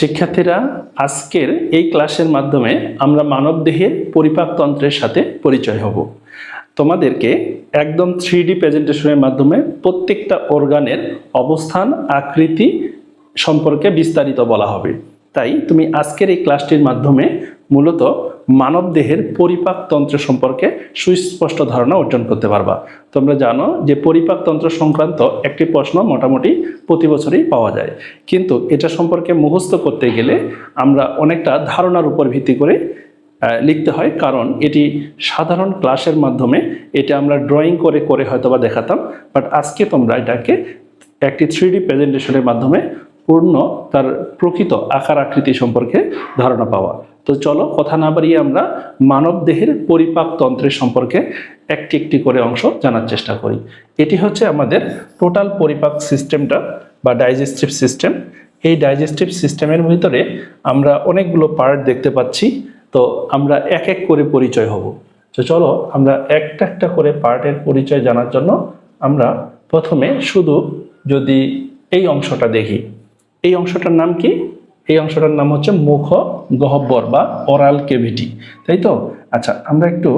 শিক্ষার্থীরা আজকের এই ক্লাসের মাধ্যমে আমরা মানবদেহের পরিপাকতন্ত্রের সাথে পরিচয় হব। তোমাদেরকে একদম থ্রি ডি প্রেজেন্টেশনের মাধ্যমে প্রত্যেকটা অর্গানের অবস্থান, আকৃতি সম্পর্কে বিস্তারিত বলা হবে। তাই তুমি আজকের এই ক্লাসটির মাধ্যমে মূলত মানবদেহের পরিপাকতন্ত্র সম্পর্কে সুস্পষ্ট ধারণা অর্জন করতে পারবা। তোমরা জানো যে পরিপাকতন্ত্র সংক্রান্ত একটি প্রশ্ন মোটামুটি প্রতি বছরই পাওয়া যায়। কিন্তু এটা সম্পর্কে মুখস্থ করতে গেলে আমরা অনেকটা ধারণার উপর ভিত্তি করে লিখতে হয়। কারণ এটি সাধারণ ক্লাসের মাধ্যমে এটা আমরা ড্রয়িং করে করে হয়তো বা দেখাতাম। বাট আজকে তোমরা এটাকে একটি থ্রি প্রেজেন্টেশনের মাধ্যমে পূর্ণ তার প্রকৃত আকার আকৃতি সম্পর্কে ধারণা পাওয়া। তো চলো কথা না বাড়িয়ে আমরা মানব দেহের পরিপাক তন্ত্রের সম্পর্কে একটি একটি করে অংশ জানার চেষ্টা করি। এটি হচ্ছে আমাদের টোটাল পরিপাক সিস্টেমটা বা ডাইজেস্টিভ সিস্টেম এই ডাইজেস্টিভ সিস্টেমের ভিতরে আমরা অনেকগুলো পার্ট দেখতে পাচ্ছি। তো আমরা এক এক করে পরিচয় হব। তো চলো আমরা একটা একটা করে পার্টের পরিচয় জানার জন্য আমরা প্রথমে শুধু যদি এই অংশটা দেখি। এই অংশটার নাম কি? এই অংশটার নাম হচ্ছে মুখ গহব্বর বা অরাল কেভিটি। তাই তো? আচ্ছা আমরা একটু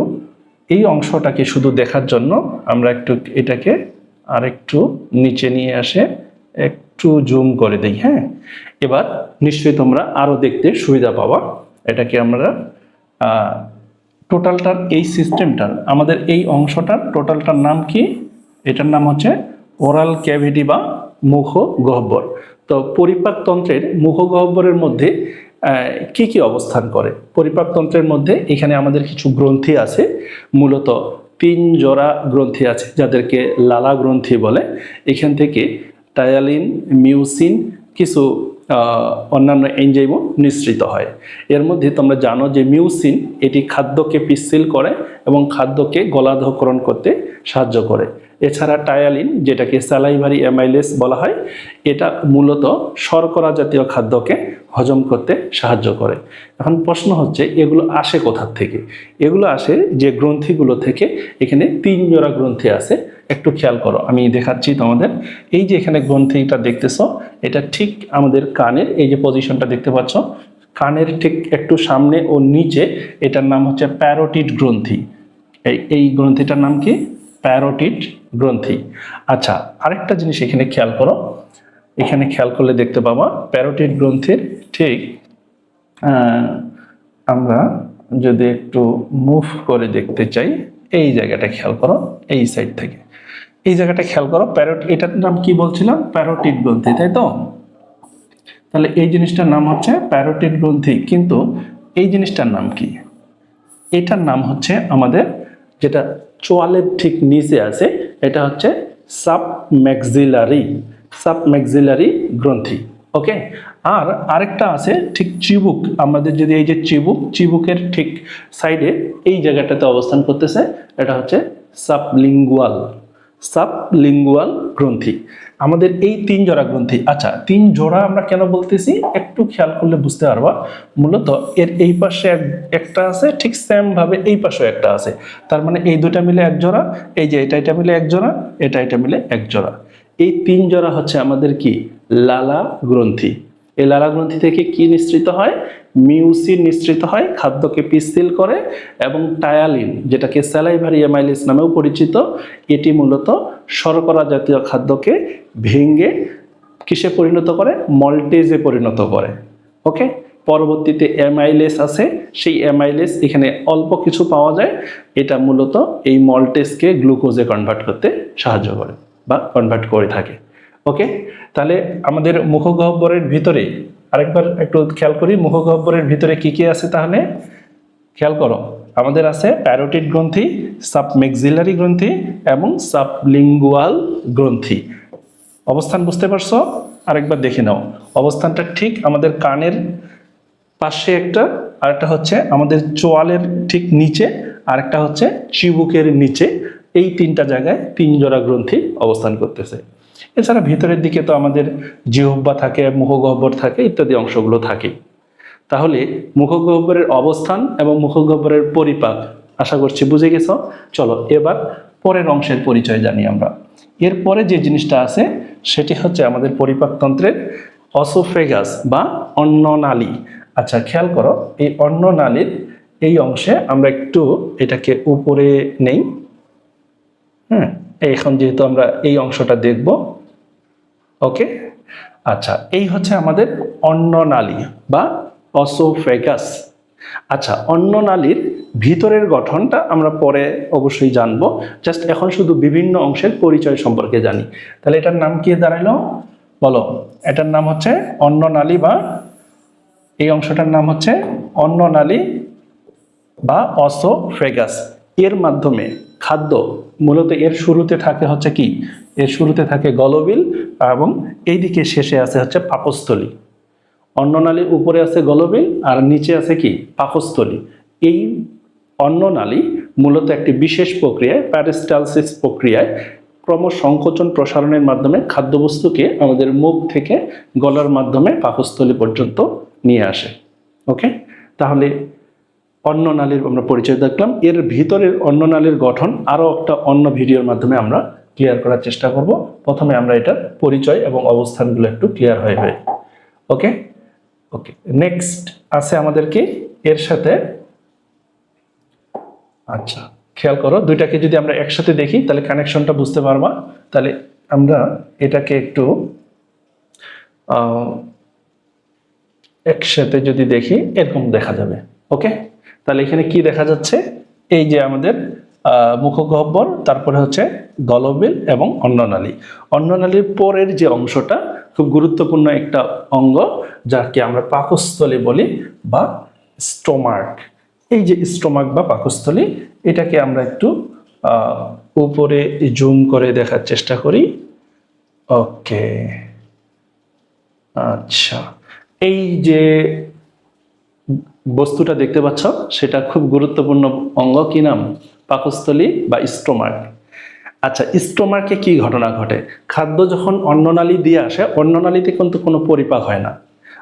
এই অংশটাকে শুধু দেখার জন্য আমরা একটু এটাকে আরেকটু নিচে নিয়ে আসে একটু জুম করে দিই হ্যাঁ? এবার নিশ্চয়ই তোমরা আরও দেখতে সুবিধা পাওয়া এটাকে আমরা টোটালটার এই সিস্টেমটার, আমাদের এই অংশটার টোটালটার নাম কি? এটার নাম হচ্ছে ওরাল ক্যাভিটি বা মুখ গহ্বর তো পরিপাকতন্ত্রের মুখগহ্বরের মধ্যে কি কি অবস্থান করে? পরিপাকতন্ত্রের মধ্যে এখানে আমাদের কিছু গ্রন্থি আছে। মূলত তিন জোড়া গ্রন্থি আছে, যাদেরকে লালা গ্রন্থি বলে। এখান থেকে টায়ালিন, মিউসিন, কিছু অন্যান্য এনজাইমও নিঃসৃত হয়। এর মধ্যে তোমরা জানো যে মিউসিন এটি খাদ্যকে পিচ্ছিল করে এবং খাদ্যকে গলাধকরণ করতে সাহায্য করে। এছাড়া টায়ালিন, যেটাকে স্যালাইভারি অ্যামাইলেস বলা হয়, এটা মূলত শর্করা জাতীয় খাদ্যকে হজম করতে সাহায্য করে। এখন প্রশ্ন হচ্ছে, এগুলো আসে কোথার থেকে? এগুলো আসে যে গ্রন্থিগুলো থেকে, এখানে তিন জোড়া গ্রন্থি আছে। একটু খেয়াল করো, আমি দেখাচ্ছি তোমাদের। এই যে এখানে গ্রন্থিটা দেখতেছো, এটা ঠিক আমাদের কানের, এই যে পজিশনটা দেখতে পাচ্ছ, কানের ঠিক একটু সামনে ও নিচে, এটার নাম হচ্ছে প্যারোটিড গ্রন্থি। এই এই গ্রন্থিটার নাম কি? প্যারোটিড গ্রন্থি। আচ্ছা আরেকটা জিনিস এখানে খেয়াল করো। এখানে খেয়াল করলে দেখতে পাবা, প্যারোটিড গ্রন্থির ঠিক আমরা যদি একটু মুভ করে দেখতে চাই, এই জায়গাটা খেয়াল করো, এই সাইড থেকে। এই জায়গাটা খেয়াল করো, প্যারোট, এটার নাম কি বলছিলাম? প্যারোটিড গ্রন্থি, তাই তো? তাহলে এই জিনিসটার নাম হচ্ছে প্যারোটিড গ্রন্থি, কিন্তু এই জিনিসটার নাম কি? এটার নাম হচ্ছে আমাদের যেটা চোয়ালের ঠিক নিচে আছে, এটা হচ্ছে সাব সাবম্যাক্সিলারি সাব ম্যাক্সিলারি গ্রন্থি ওকে আর আরেকটা আছে ঠিক চিবুক আমাদের যদি এই যে চিবুক চিবুকের ঠিক সাইডে এই জায়গাটাতে অবস্থান করতেছে, এটা হচ্ছে সাবলিঙ্গুয়াল সাবলিঙ্গুয়াল গ্রন্থি। আমাদের এই তিন জোড়া গ্রন্থি আচ্ছা তিন জোড়া আমরা কেন বলতেছি? একটু খেয়াল করলে বুঝতে পারবা। মূলত এর এই পাশে এক- একটা আছে, ঠিক সেম ভাবে এই পাশেও একটা আছে। তার মানে এই দুটা মিলে এক জোড়া, এই যে এটা এটা মিলে এক জোড়া, এটা এটা মিলে এক জোড়া। এই তিন জোড়া হচ্ছে আমাদের কি? লালা গ্রন্থি। এই লালা গ্রন্থি থেকে কি নিঃসৃত হয়? মিউসিন নিঃসৃত হয়, খাদ্যকে পিস্তিল করে এবং টায়ালিন, যেটাকে স্যালাইভারি অ্যামাইলিস নামেও পরিচিত, এটি মূলত শর্করা জাতীয় খাদ্যকে ভেঙে কিসে পরিণত করে? মল্টেজে পরিণত করে। ওকে পরবর্তীতে অ্যামাইলেস আছে। সেই অ্যামাইলেস এখানে অল্প কিছু পাওয়া যায়। এটা মূলত এই মল্টেজকে গ্লুকোজে কনভার্ট করতে সাহায্য করে বা কনভার্ট করে থাকে। ওকে তাহলে আমাদের মুখগহ্বরের ভিতরে আরেকবার একটু খেয়াল করি, মুখগহ্বরের ভিতরে কি কি আছে তাহলে? খেয়াল করো, আমাদের আছে প্যারোটিড গ্রন্থি, সাবমেক্সিলারি গ্রন্থি এবং সাবলিঙ্গুয়াল গ্রন্থি। অবস্থান বুঝতে পারছ? আরেকবার দেখে নাও। অবস্থানটা ঠিক আমাদের কানের পাশে একটা, আরেকটা হচ্ছে আমাদের চোয়ালের ঠিক নিচে, আরেকটা হচ্ছে চিবুকের নিচে। এই তিনটা জায়গায় তিন জোড়া গ্রন্থি অবস্থান করতেছে। এছাড়া ভিতরের দিকে তো আমাদের জিহব্বা থাকে, মুখগহ্বর থাকে, ইত্যাদি অংশগুলো থাকে। তাহলে মুখগহ্বরের অবস্থান এবং মুখগহ্বরের পরিপাক, আশা করছি বুঝে গেছো? চলো এবার পরের অংশের পরিচয় জানি আমরা। এরপরে যে জিনিসটা আছে, সেটি হচ্ছে আমাদের পরিপাকতন্ত্রের অসোফেগাস বা অন্ননালী। আচ্ছা খেয়াল করো, এই অন্ননালীর এই অংশে আমরা একটু এটাকে উপরে নেই। হ্যাঁ এখন যেহেতু আমরা এই অংশটা দেখব ওকে আচ্ছা এই হচ্ছে আমাদের অন্ননালী বা অসোফেগাস আচ্ছা অন্ননালীর ভিতরের গঠনটা আমরা পরে অবশ্যই জানব। জাস্ট এখন শুধু বিভিন্ন অংশের পরিচয় সম্পর্কে জানি। তাহলে এটার নাম কি দাঁড়াইলো? বলো, এটার নাম হচ্ছে অন্ননালী বা এই অংশটার নাম হচ্ছে অন্ননালী বা অসোফেগাস এর মাধ্যমে খাদ্য মূলত এর শুরুতে থাকে হচ্ছে কি? এর শুরুতে থাকে গলবিল এবং এইদিকে শেষে আছে হচ্ছে পাকস্থলী অন্ননালীর উপরে আছে গলবিল আর নিচে আছে কি? পাকস্থলী এই অন্ননালী মূলত একটি বিশেষ প্রক্রিয়ায় প্যারিস্টালসিস প্রক্রিয়ায় ক্রমসংকোচন প্রসারণের মাধ্যমে খাদ্যবস্তুকে আমাদের মুখ থেকে গলার মাধ্যমে পাকস্থলী পর্যন্ত নিয়ে আসে। ওকে তাহলে অন্ননালীর আমরা পরিচয় দেখলাম। এর ভিতরের অন্য নালীর গঠন আরও একটা অন্য ভিডিওর মাধ্যমে আমরা ক্লিয়ার করার চেষ্টা করব। প্রথমে আমরা এটার পরিচয় এবং অবস্থানগুলো একটু ক্লিয়ার হয়ে হয়। ওকে ওকে নেক্সট আছে আমাদের কি এর সাথে আচ্ছা খেয়াল করো, দুইটাকে যদি আমরা একসাথে দেখি, তাহলে কানেকশনটা বুঝতে পারবা। তাহলে আমরা এটাকে একটু একসাথে যদি দেখি, এরকম দেখা যাবে। ওকে তাহলে এখানে কি দেখা যাচ্ছে? এই যে আমাদের মুখগহ্বর, তারপরে হচ্ছে গলবিল এবং অন্ননালী। অন্ননালীর পরের যে অংশটা খুব গুরুত্বপূর্ণ একটা অঙ্গ, যাকে আমরা পাকস্থলী বলি বা স্টোমাক এই যে স্টোমাক বা পাকস্থলী, এটাকে আমরা একটু উপরে জুম করে দেখার চেষ্টা করি। ওকে। আচ্ছা। এই যে বস্তুটা দেখতে পাচ্ছ, সেটা খুব গুরুত্বপূর্ণ অঙ্গ। কি নাম? পাকস্থলী বা স্টোমাক। আচ্ছা স্টোমাকে কি ঘটনা ঘটে? খাদ্য যখন অন্ননালী দিয়ে আসে, অন্ননালীতে কিন্তু কোনো পরিপাক হয় না।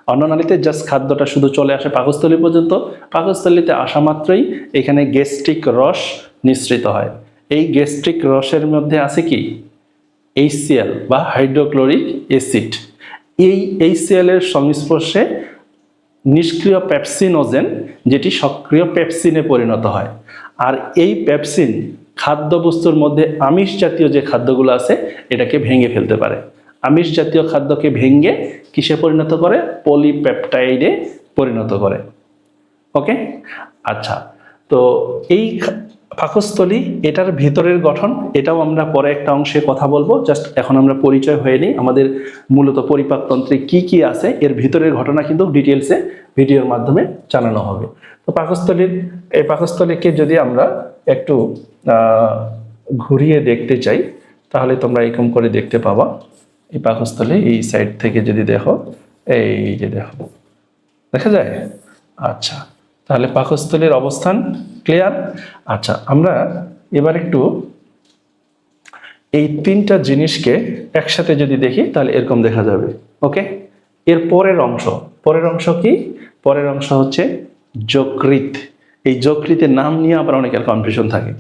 অন্ননালীতে জাস্ট খাদ্যটা শুধু চলে আসে পাকস্থলী পর্যন্ত। পাকস্থলীতে আসা মাত্রই এখানে গ্যাস্ট্রিক রস নিঃসৃত হয়। এই গ্যাস্ট্রিক রসের মধ্যে আছে কি? এইচসিএল বা হাইড্রোক্লোরিক অ্যাসিড এই এইচসিএল এর সংস্পর্শে নিষ্ক্রিয় পেপসিনোজেন যেটি সক্রিয় পেপসিনে পরিণত হয়। আর এই পেপসিন খাদ্যবস্তুর মধ্যে আমিষ জাতীয় যে খাদ্যগুলো আছে, এটাকে ভেঙে ফেলতে পারে। আমিষ জাতীয় খাদ্যকে ভেঙে কিসে পরিণত করে? পলিপেপটাইডে পরিণত করে। ওকে? আচ্ছা তো এই পাকস্থলী, এটার ভিতরের গঠন, এটাও আমরা পরে একটা অংশে কথা বলব। জাস্ট এখন আমরা পরিচয় হয়ে নিই। আমাদের মূলত পরিপাকতন্ত্রে কি কি আছে, এর ভিতরের ঘটনা কিন্তু ডিটেলসে ভিডিওর মাধ্যমে জানানো হবে। তো পাকস্থলীর, এই পাকস্থলীকে যদি আমরা একটু ঘুরিয়ে দেখতে চাই, তাহলে তোমরা এরকম করে দেখতে পাবা। এই পাকস্থলী এই সাইড থেকে যদি দেখো, এই যে দেখো, দেখা যায়? আচ্ছা। তাহলে পাকস্থলীর অবস্থান ক্লিয়ার আচ্ছা আমরা এবার একটু এই তিনটা জিনিসকে একসাথে যদি দেখি, তাহলে এরকম দেখা যাবে ওকে এর পরের অংশ পরের অংশ কি? পরের অংশ হচ্ছে যকৃত এই যকৃতের নাম নিয়ে আবার অনেকের কনফিউশন থাকে।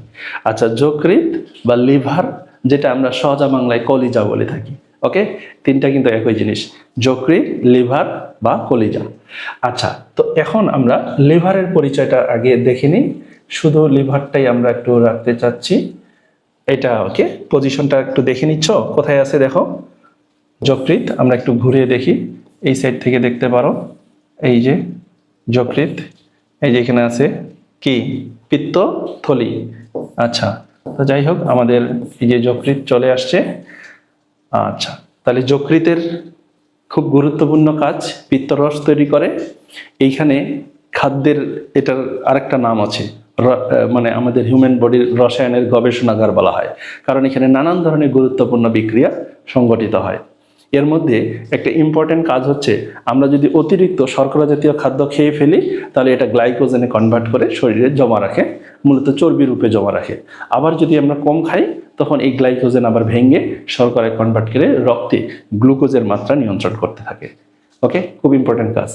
আচ্ছা যকৃত বা লিভার, যেটা আমরা সহজা বাংলায় কলিজা বলে থাকি ওকে তিনটা কিন্তু একই জিনিস যকৃত লিভার বা কলিজা। আচ্ছা তো এখন আমরা লিভারের পরিচয়টা আগে দেখে নিই। শুধু লিভারটাই আমরা একটু রাখতে চাচ্ছি। এটা ওকে পজিশনটা একটু দেখে নিচ্ছ। কোথায় আছে দেখো? যকৃত আমরা একটু ঘুরিয়ে দেখি। এই সাইড থেকে দেখতে পারো। এই যে যকৃত এই যে এখানে আছে কি? পিত্ত থলি। আচ্ছা তো যাই হোক, আমাদের এই যে যকৃত চলে আসছে। আচ্ছা তাহলে যকৃতের খুব গুরুত্বপূর্ণ কাজ, পিত্তরস তৈরি করে। এইখানে খাদ্যের এটার আরেকটা নাম আছে মানে আমাদের হিউম্যান বডির রসায়নের গবেষণাগার বলা হয়। কারণ এখানে নানান ধরনের গুরুত্বপূর্ণ বিক্রিয়া সংগঠিত হয়। এর মধ্যে একটা ইম্পর্টেন্ট কাজ হচ্ছে, আমরা যদি অতিরিক্ত শর্করা জাতীয় খাদ্য খেয়ে ফেলি, তাহলে এটা গ্লাইকোজেনে কনভার্ট করে শরীরে জমা রাখে, মূলত চর্বি রূপে জমা রাখে। আবার যদি আমরা কম খাই, তখন এই গ্লাইকোজেন আবার ভেঙে শর্করায় কনভার্ট করে রক্তে গ্লুকোজের মাত্রা নিয়ন্ত্রণ করতে থাকে। ওকে খুব ইম্পর্টেন্ট কাজ।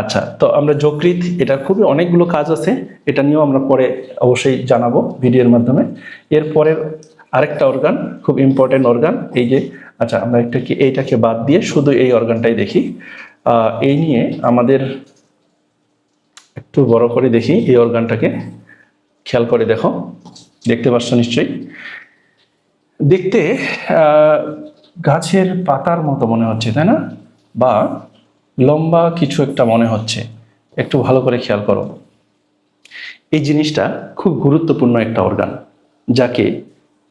আচ্ছা তো আমরা যকৃত এটা খুবই অনেকগুলো কাজ আছে, এটা নিয়েও আমরা পরে অবশ্যই জানাব ভিডিওর মাধ্যমে। এর পরের আরেকটা অর্গান খুব ইম্পর্টেন্ট অর্গান এই যে আচ্ছা আমরা একটা কি এইটাকে বাদ দিয়ে শুধু এই অর্গানটাই দেখি। এই নিয়ে আমাদের একটু বড় করে দেখি এই অর্গানটাকে খেয়াল করে দেখো। দেখতে পাচ্ছ নিশ্চয়ই? দেখতে গাছের পাতার মতো মনে হচ্ছে, তাই না? বা লম্বা কিছু একটা মনে হচ্ছে। একটু ভালো করে খেয়াল করো। এই জিনিসটা খুব গুরুত্বপূর্ণ একটা অর্গান যাকে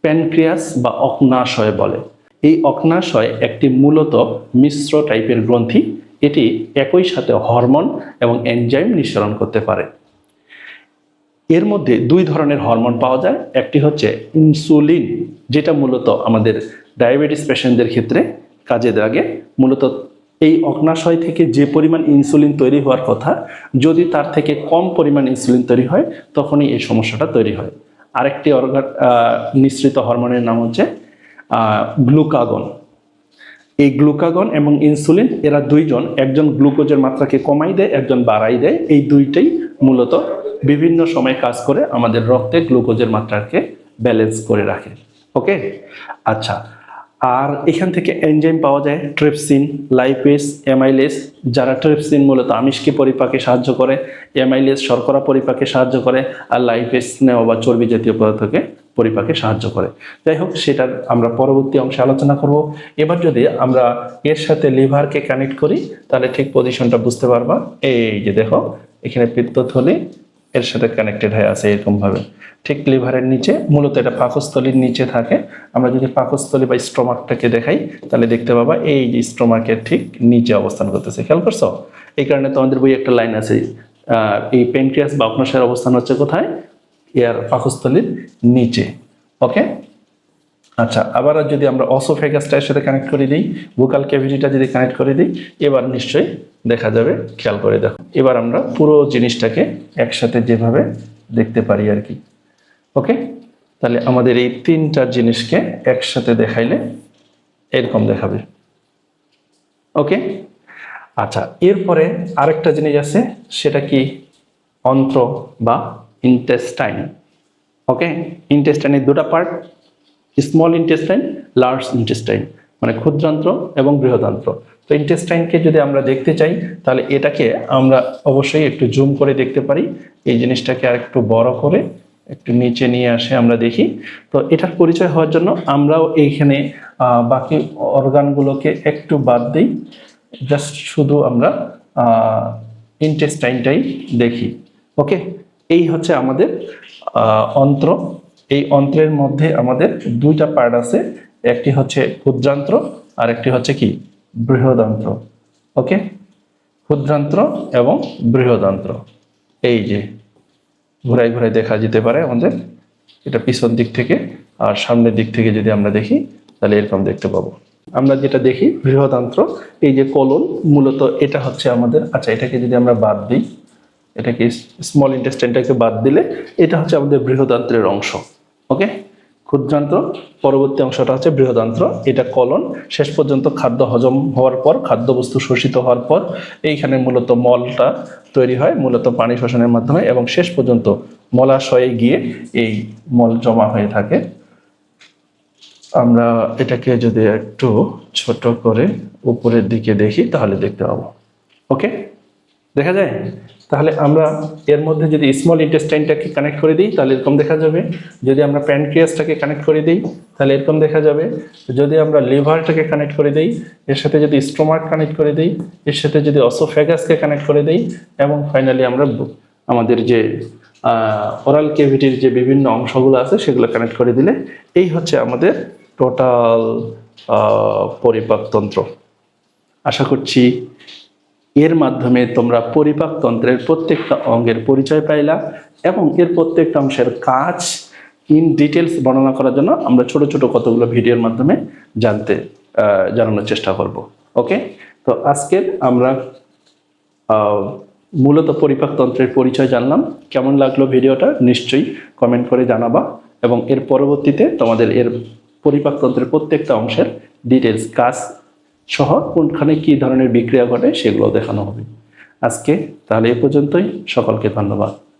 প্যানক্রিয়াস বা অগ্নাশয় বলে। এই অগ্নাশয় একটি মূলত মিশ্র টাইপের গ্রন্থি। এটি একই সাথে হরমোন এবং এনজাইম নিঃসরণ করতে পারে। এর মধ্যে দুই ধরনের হরমোন পাওয়া যায়। একটি হচ্ছে ইনসুলিন, যেটা মূলত আমাদের ডায়াবেটিস পেশেন্টদের ক্ষেত্রে কাজে লাগে। মূলত এই অগ্নাশয় থেকে যে পরিমাণ ইনসুলিন তৈরি হওয়ার কথা, যদি তার থেকে কম পরিমাণ ইনসুলিন তৈরি হয়, তখনই এই সমস্যাটা তৈরি হয়। আরেকটি অর্গান নিঃসৃত হরমোনের নাম হচ্ছে গ্লুকাগন। এই গ্লুকাগন এবং ইনসুলিন, এরা দুইজন, একজন গ্লুকোজের মাত্রাকে কমাই দেয়, একজন বাড়াই দেয়। এই দুইটাই মূলত বিভিন্ন সময় কাজ করে আমাদের রক্তে গ্লুকোজের মাত্রাকে ব্যালেন্স করে রাখে। ওকে আচ্ছা আর এখান থেকে এনজাইম পাওয়া যায় ট্রিপসিন লাইপেস এমাইলেস যারা ট্রিপসিন মূলত আমিষকে পরিপাকে সাহায্য করে এমাইলেস শর্করা পরিপাকে সাহায্য করে, আর লাইপেস স্নেহ বা চর্বি জাতীয় পদার্থকে পরিপাকে সাহায্য করে। যাই হোক, সেটার আমরা পরবর্তী অংশে আলোচনা করব। এবার যদি আমরা এর সাথে লিভারকে কানেক্ট করি, তাহলে ঠিক পজিশনটা বুঝতে পারবা। এই যে দেখো, এখানে পিত্তথলি এর সাথে কানেক্টেড হয়ে আছে এরকমভাবে। ঠিক লিভারের নিচে, মূলত এটা পাকস্থলীর নিচে থাকে। আমরা যদি পাকস্থলী বা স্ট্রোমাকটাকে দেখাই, তাহলে দেখতে পাবা এই যে স্ট্রোমাকের ঠিক নিচে অবস্থান করতেছে। খেয়াল করছ? এই কারণে তোমাদের বই একটা লাইন আছে এই পেনক্রিয়াস বা অগ্নাশয়ের অবস্থান হচ্ছে কোথায়? এর পাকস্থলীর নিচে। ওকে আচ্ছা আবার যদি আমরা অসোফেগাসটার সাথে কানেক্ট করে দিই ভোকাল ক্যাভিটিটা যদি কানেক্ট করে দিই, এবার নিশ্চয়ই দেখা যাবে, খেয়াল করে দেখো। এবার আমরা পুরো জিনিসটাকে একসাথে যেভাবে দেখতে পারি আর কি। ওকে তাহলে আমাদের এই তিনটা জিনিসকে একসাথে দেখাইলে এরকম দেখাবে। ওকে আচ্ছা এরপরে আরেকটা জিনিস আছে, সেটা কি? অন্ত্র বা ইন্টেস্টাইন ওকে ইন্টেস্টাইনের দুটো part small intestine large intestine মানে ক্ষুদ্রান্ত্র এবং বৃহদান্ত্র। তো ইন্টেস্টাইনকে যদি আমরা দেখতে চাই, তাহলে এটাকে আমরা অবশ্যই একটু জুম করে দেখতে পারি। এই জিনিসটাকে আর একটু বড় করে একটু নিচে নিয়ে আসে আমরা দেখি। তো এটার পরিচয় হওয়ার জন্য আমরাও এইখানে বাকি অর্গানগুলোকে একটু বাদ দিই। জাস্ট শুধু আমরা ইন্টেস্টাইনটাই দেখি ওকে এই হচ্ছে আমাদের অন্ত্র। এই অন্ত্রের মধ্যে আমাদের দুইটা পার্ট আছে। একটি হচ্ছে ক্ষুদ্রান্ত্র আর একটি হচ্ছে কি? বৃহদান্ত্র। ওকে ক্ষুদ্রান্ত্র এবং বৃহদান্ত্র। এই যে ঘুরাই ঘুরাই দেখা যেতে পারে আমাদের। এটা পিছন দিক থেকে আর সামনের দিক থেকে যদি আমরা দেখি, তাহলে এরকম দেখতে পাবো। আমরা যেটা দেখি, বৃহদান্ত্র, এই যে কলন, মূলত এটা হচ্ছে আমাদের আচ্ছা এটাকে যদি আমরা বাদ দিই এটাকে স্মল ইন্টেস্টাইনটাকে বাদ দিলে এটা হচ্ছে আমাদের বৃহদান্ত্রের অংশ ওকে ক্ষুদ্রান্ত্র, পরবর্তী অংশটা হচ্ছে বৃহদান্ত্র, এটা কলন, শেষ পর্যন্ত খাদ্য হজম হওয়ার পর, খাদ্যবস্তু শোষিত হওয়ার পর, এইখানে মূলত মলটা তৈরি হয়, মূলত পানি শোষণের মাধ্যমে, এবং শেষ পর্যন্ত মলাশয়ে গিয়ে এই মল জমা হয়ে থাকে। আমরা এটাকে যদি একটু ছোট করে উপরের দিকে দেখি, তাহলে দেখতে পাবো ওকে দেখা যায়? তাহলে আমরা এর মধ্যে যদি স্মল ইন্টেস্টাইনটাকে কানেক্ট করে দিই, তাহলে এরকম দেখা যাবে। যদি আমরা প্যানক্রিয়াসটাকে কানেক্ট করে দিই, তাহলে এরকম দেখা যাবে। যদি আমরা লিভারটাকে কানেক্ট করে দিই, এর সাথে যদি স্টোমাক কানেক্ট করে দিই, এর সাথে যদি অসোফ্যাগাসকে কানেক্ট করে দিই, এবং ফাইনালি আমরা আমাদের যে ওরাল কেভিটির যে বিভিন্ন অংশগুলো আছে, সেগুলো কানেক্ট করে দিলে এই হচ্ছে আমাদের টোটাল পরিপাকতন্ত্র। আশা করছি এর মাধ্যমে তোমরা পরিপাকতন্ত্রের প্রত্যেকটা অঙ্গের পরিচয় পাইলা এবং এর প্রত্যেকটা অংশের কাজ ইন ডিটেলস বর্ণনা করার জন্য আমরা ছোট ছোট কতগুলো ভিডিওর মাধ্যমে জানতে জানানোর চেষ্টা করব। ওকে তো আজকের আমরা মূলত পরিপাকতন্ত্রের পরিচয় জানলাম। কেমন লাগল ভিডিওটা? নিশ্চয়ই কমেন্ট করে জানাবা এবং এর পরবর্তীতে তোমাদের এর পরিপাকতন্ত্রের প্রত্যেকটা অংশের ডিটেলস কাজ সহ কোনখানে কী ধরনের বিক্রিয়া ঘটে সেগুলো দেখানো হবে। আজকে তাহলে এ পর্যন্তই। সকলকে ধন্যবাদ।